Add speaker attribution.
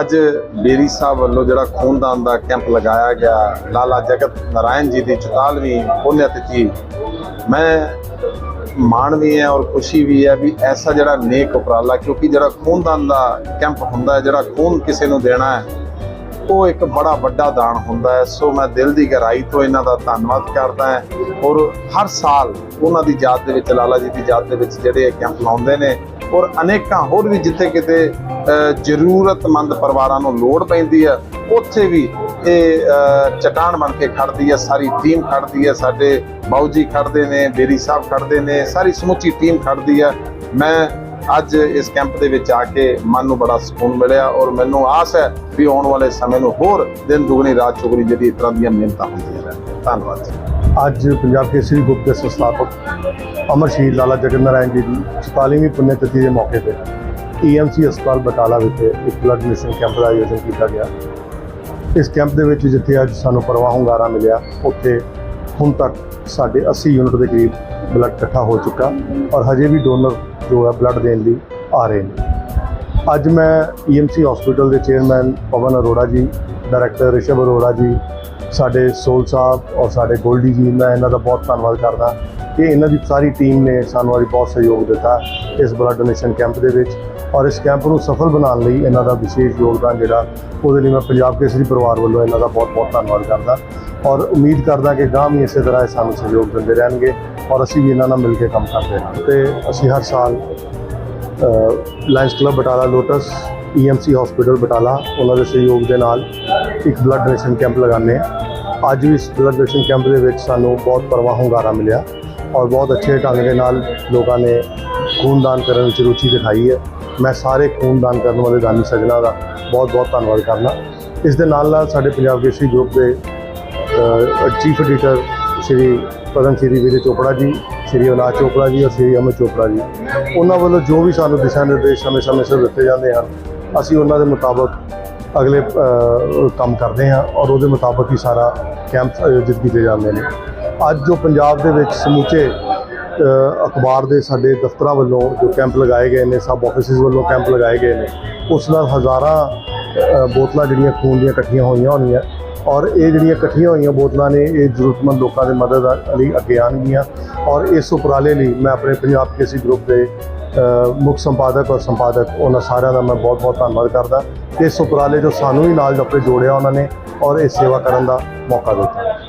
Speaker 1: ਅੱਜ ਬੇਰੀ ਸਾਹਿਬ ਵੱਲੋਂ ਜਿਹੜਾ ਖੂਨਦਾਨ ਦਾ ਕੈਂਪ ਲਗਾਇਆ ਗਿਆ, ਲਾਲਾ ਜਗਤ ਨਾਰਾਇਣ ਜੀ ਦੀ 44ਵੀਂ ਪੁੰਨਿਆ ਤਿਥੀ ਮੈਂ ਮਾਣ ਵੀ ਹੈ ਔਰ ਖੁਸ਼ੀ ਵੀ ਹੈ ਵੀ ਐਸਾ ਜਿਹੜਾ ਨੇਕ ਉਪਰਾਲਾ, ਕਿਉਂਕਿ ਜਿਹੜਾ ਖੂਨਦਾਨ ਦਾ ਕੈਂਪ ਹੁੰਦਾ ਹੈ, ਜਿਹੜਾ ਖੂਨ ਕਿਸੇ ਨੂੰ ਦੇਣਾ ਹੈ, ਉਹ ਇੱਕ ਬੜਾ ਵੱਡਾ ਦਾਨ ਹੁੰਦਾ ਹੈ। ਸੋ ਮੈਂ ਦਿਲ ਦੀ ਗਹਿਰਾਈ ਤੋਂ ਇਹਨਾਂ ਦਾ ਧੰਨਵਾਦ ਕਰਦਾ ਹਾਂ ਔਰ ਹਰ ਸਾਲ ਉਹਨਾਂ ਦੀ ਯਾਦ ਦੇ ਵਿੱਚ, ਲਾਲਾ ਜੀ ਦੀ ਯਾਦ ਦੇ ਵਿੱਚ ਜਿਹੜੇ ਇਹ ਕੈਂਪ ਲਾਉਂਦੇ ਨੇ ਔਰ ਅਨੇਕਾਂ ਹੋਰ ਵੀ ਜਿੱਥੇ ਕਿਤੇ ਜ਼ਰੂਰਤਮੰਦ ਪਰਿਵਾਰਾਂ ਨੂੰ ਲੋੜ ਪੈਂਦੀ ਹੈ ਉੱਥੇ ਵੀ ਇਹ ਅ, ਚਟਾਨ ਬਣ ਕੇ ਖੜਦੀ ਹੈ ਸਾਰੀ ਟੀਮ ਖੜਦੀ ਹੈ ਸਾਡੇ ਬਾਊ ਜੀ ਖੜਦੇ ਨੇ ਬੇਰੀ ਸਾਹਿਬ ਖੜਦੇ ਨੇ ਸਾਰੀ ਸਮੁੱਚੀ ਟੀਮ ਖੜਦੀ ਹੈ ਮੈਂ ਅੱਜ ਇਸ ਕੈਂਪ ਦੇ ਵਿੱਚ ਆ ਕੇ ਮਨ ਨੂੰ ਬੜਾ ਸਕੂਨ ਮਿਲਿਆ ਔਰ ਮੈਨੂੰ ਆਸ ਹੈ ਵੀ ਆਉਣ ਵਾਲੇ ਸਮੇਂ ਨੂੰ ਹੋਰ ਦਿਨ ਦੁਗਣੀ ਰਾਤ ਚੁਗਣੀ ਜਿਹੜੀ ਇਸ ਤਰ੍ਹਾਂ ਦੀਆਂ ਮਿਹਨਤਾਂ ਹੁੰਦੀਆਂ ਰਹਿਣ। ਧੰਨਵਾਦ ਜੀ।
Speaker 2: ਅੱਜ ਪੰਜਾਬ ਕੇਸਰੀ ਗਰੁੱਪ ਦੇ ਸੰਸਥਾਪਕ ਅਮਰ ਸ਼ਹੀਦ ਲਾਲਾ ਜਗਨ ਨਾਰਾਇਣ ਜੀ ਦੀ 44ਵੀਂ ਪੁੰਨਿਆ ਤਿਥੀ ਦੇ ਮੌਕੇ ਤੇ ਈਐਮਸੀ ਹਸਪਤਾਲ ਬਟਾਲਾ ਵਿਖੇ ਇੱਕ ਬਲੱਡ ਡੋਨੇਸ਼ਨ ਕੈਂਪ ਦਾ ਆਯੋਜਨ ਕੀਤਾ ਗਿਆ। ਇਸ ਕੈਂਪ ਦੇ ਵਿੱਚ ਜਿੱਥੇ ਅੱਜ ਸਾਨੂੰ ਪਰਵਾਹ ਹੁੰਗਾਰਾ ਮਿਲਿਆ, ਉੱਥੇ ਹੁਣ ਤੱਕ ਸਾਡੇ 80 ਯੂਨਿਟ ਦੇ ਕਰੀਬ ਬਲੱਡ ਇਕੱਠਾ ਹੋ ਚੁੱਕਾ ਔਰ ਹਜੇ ਵੀ ਡੋਨਰ ਜੋ ਹੈ ਬਲੱਡ ਦੇਣ ਲਈ ਆ ਰਹੇ ਨੇ। ਅੱਜ ਮੈਂ ਈਐਮਸੀ ਹਸਪੀਟਲ ਦੇ ਚੇਅਰਮੈਨ ਪਵਨ ਅਰੋੜਾ ਜੀ ਡਾਇਰੈਕਟਰ ਰਿਸ਼ਵ ਅਰੋੜਾ ਜੀ, ਸਾਡੇ ਸੋਲ ਸਾਹਿਬ ਔਰ ਸਾਡੇ ਗੋਲਡੀ ਜੀ, ਮੈਂ ਇਹਨਾਂ ਦਾ ਬਹੁਤ ਧੰਨਵਾਦ ਕਰਦਾ। ਕਿ ਇਹਨਾਂ ਦੀ ਸਾਰੀ ਟੀਮ ਨੇ ਸਾਨੂੰ ਅੱਜ ਬਹੁਤ ਸਹਿਯੋਗ ਦਿੱਤਾ ਇਸ ਬਲੱਡ ਡੋਨੇਸ਼ਨ ਕੈਂਪ ਦੇ ਵਿੱਚ ਔਰ ਇਸ ਕੈਂਪ ਨੂੰ ਸਫਲ ਬਣਾਉਣ ਲਈ ਇਹਨਾਂ ਦਾ ਵਿਸ਼ੇਸ਼ ਯੋਗਦਾਨ ਜਿਹੜਾ ਉਹਦੇ ਲਈ ਮੈਂ ਪੰਜਾਬ ਕੇਸਰੀ ਪਰਿਵਾਰ ਵੱਲੋਂ ਇਹਨਾਂ ਦਾ ਬਹੁਤ ਬਹੁਤ ਧੰਨਵਾਦ ਕਰਦਾ ਔਰ ਉਮੀਦ ਕਰਦਾ ਕਿ ਗਾਂ ਵੀ ਇਸੇ ਤਰ੍ਹਾਂ ਸਾਨੂੰ ਸਹਿਯੋਗ ਦਿੰਦੇ ਰਹਿਣਗੇ ਔਰ ਅਸੀਂ ਵੀ ਇਹਨਾਂ ਨਾਲ ਮਿਲ ਕੇ ਕੰਮ ਕਰਦੇ ਹਾਂ ਤੇ ਅਸੀਂ ਹਰ ਸਾਲ lions club Batala lotus EMC hospital Batala, ਉਹਨਾਂ ਦੇ ਸਹਿਯੋਗ ਦੇ ਨਾਲ ਇੱਕ ਬਲੱਡ ਡੋਨੇਸ਼ਨ ਕੈਂਪ ਲਗਾਉਂਦੇ ਹਾਂ। ਅੱਜ ਵੀ ਇਸ ਬਲੱਡ ਡੋਨੇਸ਼ਨ ਕੈਂਪ ਦੇ ਵਿੱਚ ਸਾਨੂੰ ਬਹੁਤ ਪਰਵਾਹ ਹੁੰਗਾਰਾ ਮਿਲਿਆ। ਔਰ ਬਹੁਤ ਅੱਛੇ ਢੰਗ ਦੇ ਨਾਲ ਲੋਕਾਂ ਨੇ ਖੂਨਦਾਨ ਕਰਨ ਵਿੱਚ ਰੁਚੀ ਦਿਖਾਈ ਹੈ। ਮੈਂ ਸਾਰੇ ਖੂਨਦਾਨ ਕਰਨ ਵਾਲੇ ਦਾਨੀ ਸੱਜਣਾ ਦਾ ਬਹੁਤ ਬਹੁਤ ਧੰਨਵਾਦ ਕਰਨਾ ਇਸ ਦੇ ਨਾਲ ਨਾਲ ਸਾਡੇ ਪੰਜਾਬ ਕੇਸਰੀ ਗਰੁੱਪ ਦੇ ਚੀਫ ਐਡੀਟਰ ਸ਼੍ਰੀ ਪਦਮ ਸ਼੍ਰੀ ਵੀਰੇ ਚੋਪੜਾ ਜੀ, ਸ਼੍ਰੀ ਅਵਨਾਸ਼ ਚੋਪੜਾ ਜੀ ਔਰ ਸ਼੍ਰੀ ਅਮਰ ਚੋਪੜਾ ਜੀ। ਉਹਨਾਂ ਵੱਲੋਂ ਜੋ ਵੀ ਸਾਨੂੰ ਦਿਸ਼ਾ ਨਿਰਦੇਸ਼ ਸਮੇਂ-ਸਮੇਂ ਸਿਰ ਦਿੱਤੇ ਜਾਂਦੇ ਹਨ, ਅਸੀਂ ਉਹਨਾਂ ਦੇ ਮੁਤਾਬਕ ਅਗਲੇ ਕੰਮ ਕਰਦੇ ਹਾਂ ਔਰ ਉਹਦੇ ਮੁਤਾਬਕ ਹੀ ਸਾਰਾ ਕੈਂਪ ਆਯੋਜਿਤ ਕੀਤੇ ਜਾਂਦੇ ਨੇ। ਅੱਜ ਜੋ ਪੰਜਾਬ ਦੇ ਵਿੱਚ ਸਮੁੱਚੇ ਅਖਬਾਰ ਦੇ ਸਾਡੇ ਦਫ਼ਤਰਾਂ ਵੱਲੋਂ ਜੋ ਕੈਂਪ ਲਗਾਏ ਗਏ ਨੇ ਸਭ ਆਫਿਸਿਸ ਵੱਲੋਂ ਕੈਂਪ ਲਗਾਏ ਗਏ ਨੇ, ਉਸ ਨਾਲ ਹਜ਼ਾਰਾਂ ਬੋਤਲਾਂ ਜਿਹੜੀਆਂ ਖੂਨ ਦੀਆਂ ਇਕੱਠੀਆਂ ਹੋਈਆਂ ਹੋਣੀਆਂ ਔਰ ਇਹ ਜਿਹੜੀਆਂ ਇਕੱਠੀਆਂ ਹੋਈਆਂ ਬੋਤਲਾਂ ਨੇ, ਇਹ ਜ਼ਰੂਰਤਮੰਦ ਲੋਕਾਂ ਦੀ ਮਦਦ ਲਈ ਅੱਗੇ ਆਉਣਗੀਆਂ ਔਰ ਇਸ ਉਪਰਾਲੇ ਲਈ ਮੈਂ ਆਪਣੇ ਪੰਜਾਬ ਕੇਸੀ ਗਰੁੱਪ ਦੇ ਮੁੱਖ ਸੰਪਾਦਕ ਔਰ ਸੰਪਾਦਕ, ਉਹਨਾਂ ਸਾਰਿਆਂ ਦਾ ਮੈਂ ਬਹੁਤ ਬਹੁਤ ਧੰਨਵਾਦ ਕਰਦਾ। ਇਸ ਉਪਰਾਲੇ ਜੋ ਸਾਨੂੰ ਵੀ ਨਾਲ ਆਪਣੇ ਜੋੜਿਆ ਉਹਨਾਂ ਨੇ ਔਰ ਇਹ ਸੇਵਾ ਕਰਨ ਦਾ ਮੌਕਾ ਦਿੱਤਾ।